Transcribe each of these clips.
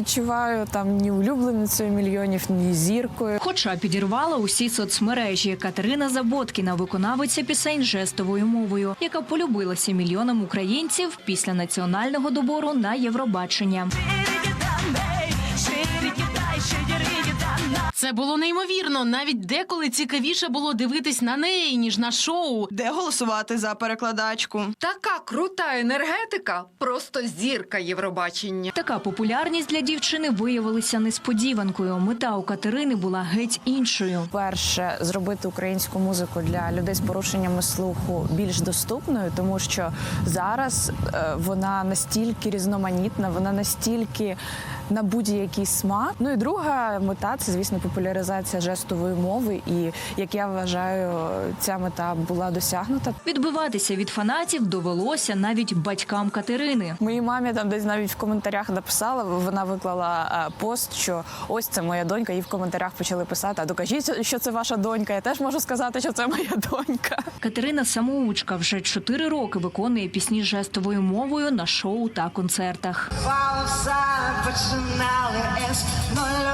відчуваю там ні улюбленицею мільйонів, ні зіркою. Хоча підірвала усі соцмережі, Катерина Заботкіна, виконавиця пісень жестовою мовою, яка полюбилася мільйонам українців після національного добору на Євробачення. Це було неймовірно. Навіть деколи цікавіше було дивитись на неї ніж на шоу. Де голосувати за перекладачку? Така крута енергетика, просто зірка Євробачення. Така популярність для дівчини виявилася несподіванкою. Мета у Катерини була геть іншою. Перше зробити українську музику для людей з порушеннями слуху більш доступною, тому що зараз е, вона настільки різноманітна, вона настільки на будь-який смак. Ну і друга мета це, звісно, популяризація жестової мови. І як я вважаю, ця мета була досягнута. Відбиватися від фанатів довелося навіть батькам Катерини. Моїй мамі там десь навіть в коментарях написала. Вона виклала е, пост, що ось це моя донька. І в коментарях почали писати: а докажіть, що це ваша донька. Я теж можу сказати, що це моя донька. Катерина самоучка вже чотири роки виконує пісні жестовою мовою на шоу та концертах. finales no.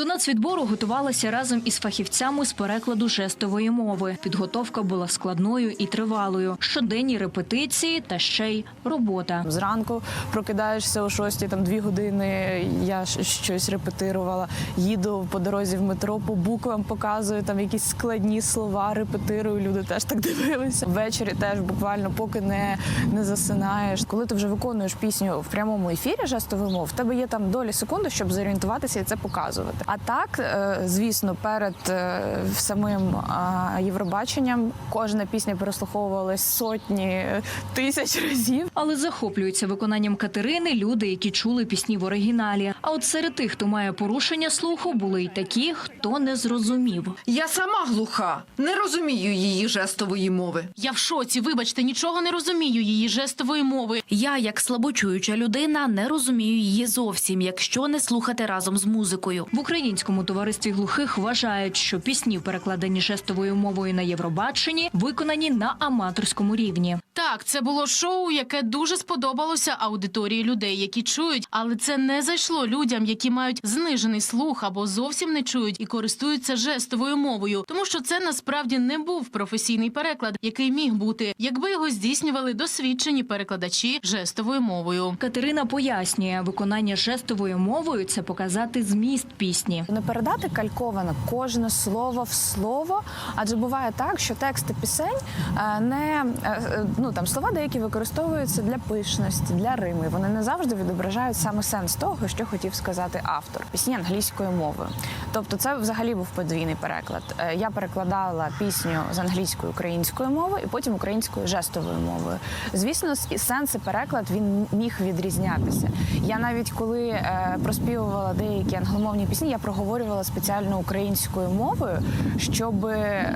До нацвідбору готувалася разом із фахівцями з перекладу жестової мови. Підготовка була складною і тривалою. Щоденні репетиції та ще й робота. Зранку прокидаєшся о шостій, там дві години. Я щось репетирувала. Їду по дорозі в метро, по буквам показую там якісь складні слова, репетирую. Люди теж так дивилися. Ввечері теж буквально, поки не, не засинаєш. Коли ти вже виконуєш пісню в прямому ефірі жестової мови, в тебе є там долі секунди, щоб зорієнтуватися і це показувати. А так, е, звісно, перед е, самим е, Євробаченням кожна пісня переслуховувалась сотні тисяч разів. Але захоплюються виконанням Катерини люди, які чули пісні в оригіналі. А от серед тих, хто має порушення слуху, були й такі, хто не зрозумів. Я сама глуха, не розумію її жестової мови. Я в шоці, вибачте, нічого не розумію її жестової мови. Я, як слабочуюча людина, не розумію її зовсім, якщо не слухати разом з музикою. В українському товаристві глухих вважають, що пісні, перекладені жестовою мовою на Євробаченні, виконані на аматорському рівні. Так, це було шоу, яке дуже сподобалося аудиторії людей, які чують, але це не зайшло людям, які мають знижений слух або зовсім не чують і користуються жестовою мовою, тому що це насправді не був професійний переклад, який міг бути, якби його здійснювали досвідчені перекладачі жестовою мовою. Катерина пояснює, виконання жестовою мовою це показати зміст пісні. Не передати кальковано кожне слово в слово, адже буває так, що тексти пісень е, не е, ну там слова деякі використовуються для пишності, для рими. Вони не завжди відображають саме сенс того, що хотів сказати автор. Пісні англійською мовою. Тобто, це взагалі був подвійний переклад. Е, Я перекладала пісню з англійської українською мовою і потім українською жестовою мовою. Звісно, сенс і переклад він міг відрізнятися. Я навіть коли проспівувала деякі англомовні пісні, я проговорювала спеціально українською мовою, щоб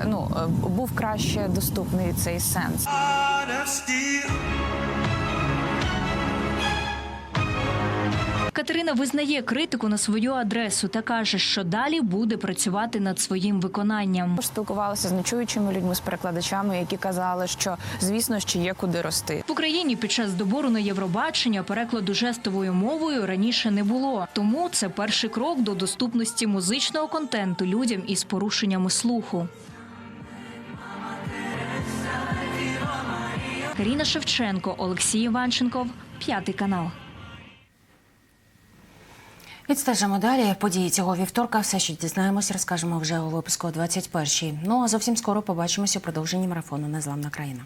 ну е, був краще доступний цей сенс. Катерина визнає критику на свою адресу та каже, що далі буде працювати над своїм виконанням. Спілкувалася з нечуючими людьми, з перекладачами, які казали, що звісно ще є куди рости. В Україні під час добору на Євробачення перекладу жестовою мовою раніше не було. Тому це перший крок до доступності музичного контенту людям із порушеннями слуху. Каріна Шевченко, Олексій Іванченков, п'ятий канал. Відстежимо далі події цього вівторка. Все, що дізнаємось, розкажемо вже у випуску о 21-й. Ну а зовсім скоро побачимося у продовженні марафону Незламна країна.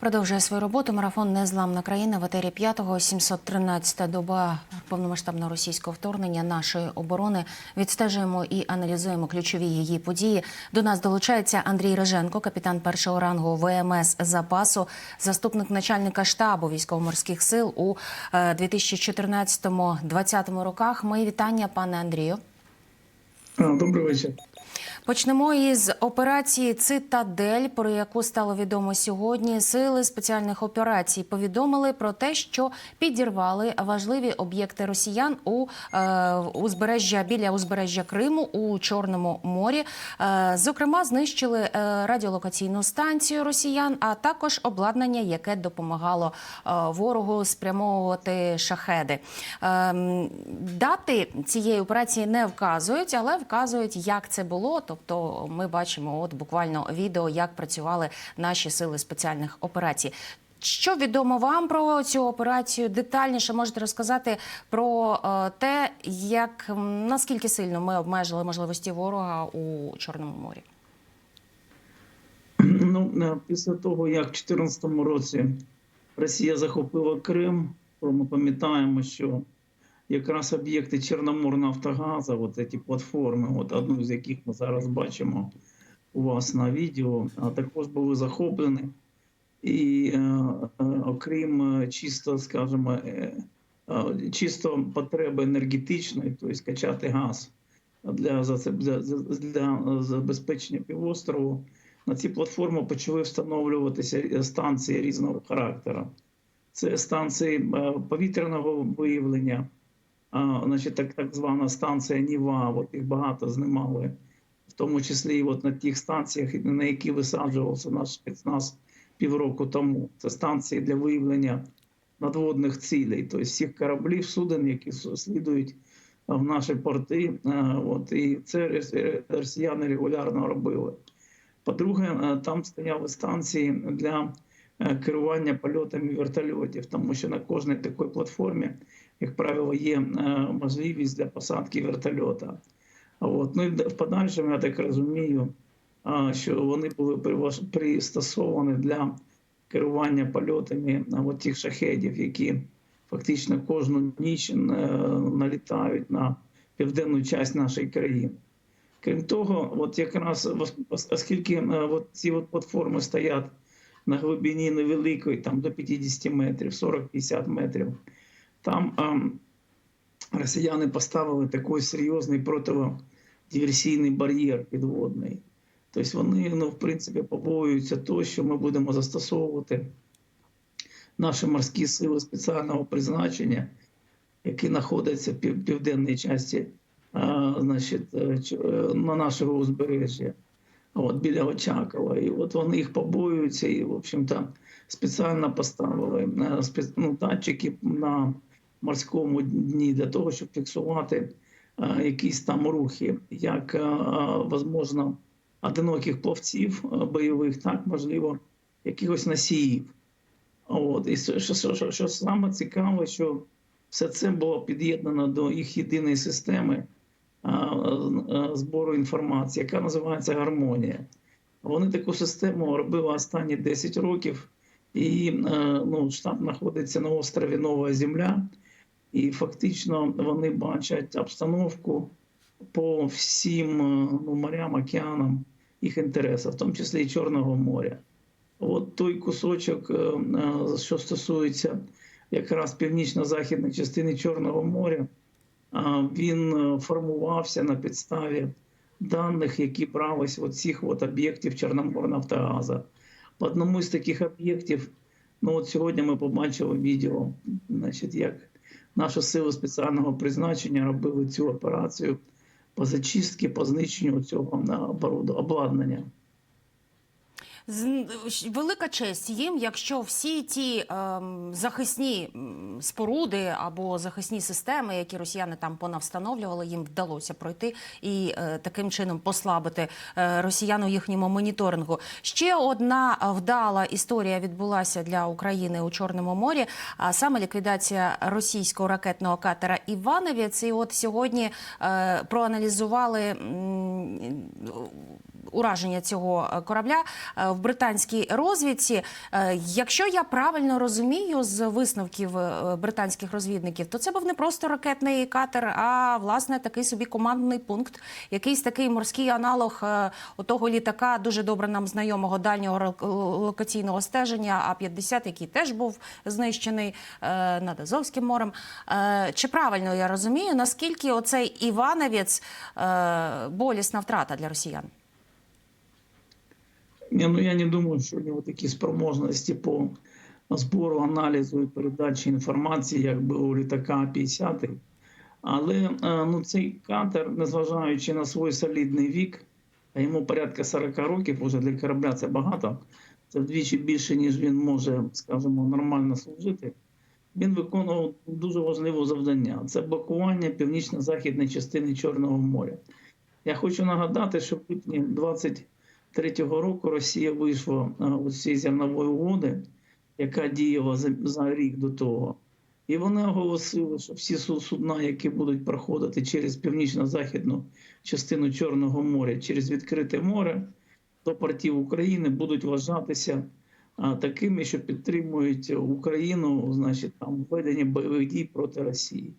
Продовжує свою роботу марафон Незламна країна в етері 5-го, 713-та доба повномасштабного російського вторгнення нашої оборони. Відстежуємо і аналізуємо ключові її події. До нас долучається Андрій Реженко, капітан першого рангу ВМС запасу, заступник начальника штабу військово-морських сил у е, 2014-2020 роках. Мої вітання, пане Андрію. Добрий вечір. Почнемо із операції Цитадель, про яку стало відомо сьогодні. Сили спеціальних операцій повідомили про те, що підірвали важливі об'єкти росіян у е, узбережжя біля узбережжя Криму у Чорному морі. Е, зокрема, знищили е, радіолокаційну станцію росіян, а також обладнання, яке допомагало е, ворогу спрямовувати шахеди. Ем, дати цієї операції не вказують, але вказують, як це було. Тобто, ми бачимо, от буквально відео, як працювали наші сили спеціальних операцій. Що відомо вам про цю операцію? Детальніше можете розказати про е, те, як наскільки сильно ми обмежили можливості ворога у Чорному морі. Ну, е, після того, як в 2014 році Росія захопила Крим, ми пам'ятаємо, що якраз об'єкти Чорноморнафтогаза, от ці платформи, от одну з яких ми зараз бачимо у вас на відео, а також були захоплені. І е, е, окрім е, чисто, скажімо, е, е, чисто потреби енергетичної, тобто качати газ для, для, для забезпечення півострову, на ці платформи почали встановлюватися станції різного характеру. Це станції е, повітряного виявлення, значить, так, так звана станція Ніва, от їх багато знімали, в тому числі і от на тих станціях, на які висаджувався наш спецназ півроку тому. Це станції для виявлення надводних цілей, тобто всіх кораблів, суден, які слідують в наші порти. Е, От, і це росіяни регулярно робили. По-друге, е, там стояли станції для е, керування польотами вертольотів, тому що на кожній такій платформі, як правило, є е, можливість для посадки вертольота. От. Ну і в подальшому, я так розумію, що вони були пристосовані для керування польотами от тих шахедів, які фактично кожну ніч е, налітають на південну частину нашої країни. Крім того, от якраз оскільки е, от ці от платформи стоять на глибині невеликої, там до 50 метрів, 40-50 метрів, там ем, росіяни поставили такий серйозний протидиверсійний бар'єр підводний. Тобто вони, ну, в принципі, побоюються того, що ми будемо застосовувати наші морські сили спеціального призначення, які знаходяться в південній часті а, значить, е, е, на нашого узбережжя, от, біля Очакова. І от вони їх побоюються і, в общем-то, спеціально поставили е, ну, датчики на морському дні для того, щоб фіксувати е, якісь там рухи, як, е, е, одиноких плавців е, бойових, так, можливо, якихось носіїв. От. І що, що, що, що, саме цікаве, що все це було під'єднано до їх єдиної системи збору інформації, яка називається гармонія. Вони таку систему робили останні 10 років, і ну, штаб знаходиться на острові Нова Земля, і фактично вони бачать обстановку по всім е, ну, морям, океанам їх інтересів, в тому числі і Чорного моря. От той кусочок, е, е, що стосується якраз північно-західної частини Чорного моря, він формувався на підставі даних, які брались від цих от об'єктів Чорноморнафтогаза. По одному з таких об'єктів, ну от сьогодні ми побачили відео, значить, як наші сили спеціального призначення робили цю операцію по зачистці, по знищенню цього обороду обладнання. Велика честь їм, якщо всі ті ем, захисні споруди або захисні системи, які росіяни там понавстановлювали, їм вдалося пройти і е, таким чином послабити е, росіян у їхньому моніторингу. Ще одна вдала історія відбулася для України у Чорному морі, а саме ліквідація російського ракетного катера Івановець. І от сьогодні е, проаналізували м, ураження цього е, корабля е, в британській розвідці. Е, Якщо я правильно розумію з висновків британських розвідників, то це був не просто ракетний катер, а власне такий собі командний пункт, якийсь такий морський аналог отого літака, дуже добре нам знайомого дальнього локаційного стеження А-50, який теж був знищений над Азовським морем. Чи правильно я розумію, наскільки оцей Івановець болісна втрата для росіян? Ні, ну я не думаю, що у нього такі спроможності по збору, аналізу і передачі інформації, як би у літака 50 Але е, ну, цей катер, незважаючи на свій солідний вік, а йому порядка 40 років, уже для корабля це багато, це вдвічі більше, ніж він може, скажімо, нормально служити. Він виконував дуже важливе завдання: це блокування північно-західної частини Чорного моря. Я хочу нагадати, що в квітні 23-го року Росія вийшла е, з цієї зернової угоди, яка діяла за, рік до того. І вони оголосили, що всі судна, які будуть проходити через північно-західну частину Чорного моря, через відкрите море до портів України, будуть вважатися а, такими, що підтримують Україну, значить, там введення бойових дій проти Росії.